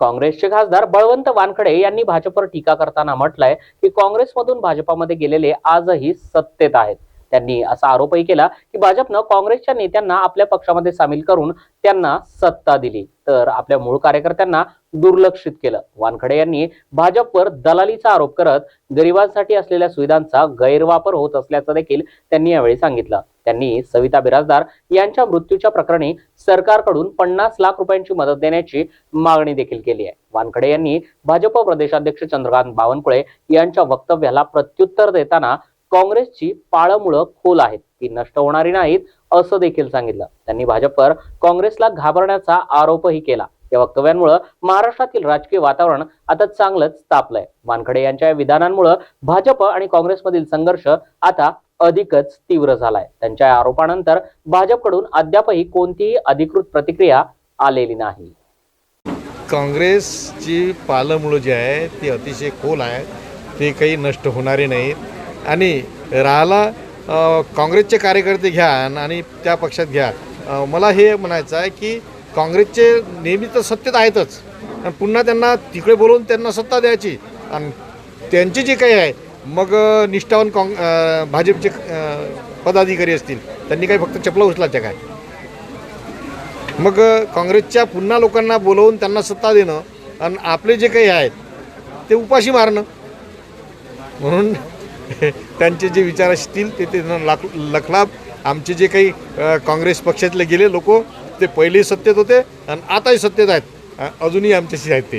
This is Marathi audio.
काँग्रेसचे खासदार बळवंत वानखडे यांनी भाजपवर टीका करताना म्हटलंय की काँग्रेसमधून भाजपामध्ये गेलेले आजही सत्तेत आहेत. त्यांनी असा आरोपही केला की भाजपनं काँग्रेसच्या नेत्यांना आपल्या पक्षामध्ये सामील करून त्यांना सत्ता दिली. तर आपल्या मूळ कार्यकर्त्यांना दुर्लक्षित केलं. वानखडे यांनी भाजपवर दलालीचा आरोप करत गरिबांसाठी असलेल्या सुविधांचा गैरवापर होत असल्याचं देखील त्यांनी यावेळी सांगितलं. त्यांनी सविता बिराजदार यांच्या मृत्यूच्या प्रकरणी सरकारकडून पन्नास लाख रुपयांची मदत देण्याची मागणी देखील केली आहे. वानखडे यांनी भाजप प्रदेशाध्यक्ष चंद्रकांत बावनकुळे यांच्या वक्तव्याला प्रत्युत्तर देताना काँग्रेसची पाळमुळं खोल आहेत. ती नष्ट होणारी नाहीत असं देखील सांगितलं. त्यांनी भाजपवर काँग्रेसला घाबरण्याचा आरोपही केला. या वक्तव्यांमुळे महाराष्ट्रातील राजकीय वातावरण आता चांगलंच तापलंय. वानखडे यांच्या विधानांमुळे विधानांमुळं भाजप आणि काँग्रेसमधील संघर्ष आता अधिकच तीव्र झालाय. त्यांच्या आरोपानंतर भाजपकडून अद्यापही कोणतीही अधिकृत प्रतिक्रिया आलेली नाही. काँग्रेसची पालमुळं जी आहे ती अतिशय खोल आहे. ते काही नष्ट होणारे नाहीत. आणि राहिला काँग्रेसचे कार्यकर्ते घ्या आणि त्या पक्षात घ्या. मला हे म्हणायचं आहे की काँग्रेसचे नेहमी तर सत्तेत आहेतच. आणि पुन्हा त्यांना तिकडे बोलवून त्यांना सत्ता द्यायची. आणि त्यांची जी काही आहे मग निष्ठावान काँग भाजपचे पदाधिकारी असतील त्यांनी काही फक्त चपला उचलायच्या काय? मग काँग्रेसच्या पुन्हा लोकांना बोलवून त्यांना सत्ता देणं आणि आपले जे काही आहेत ते उपाशी मारणं. म्हणून त्यांचे जे विचार असतील ते ते लाख लखलाभ आमचे जे काही काँग्रेस पक्षातले गेले लोक ते पहिलेही सत्तेत होते आणि आताही सत्तेत आहेत. अजूनही आमच्याशी आहेत ते.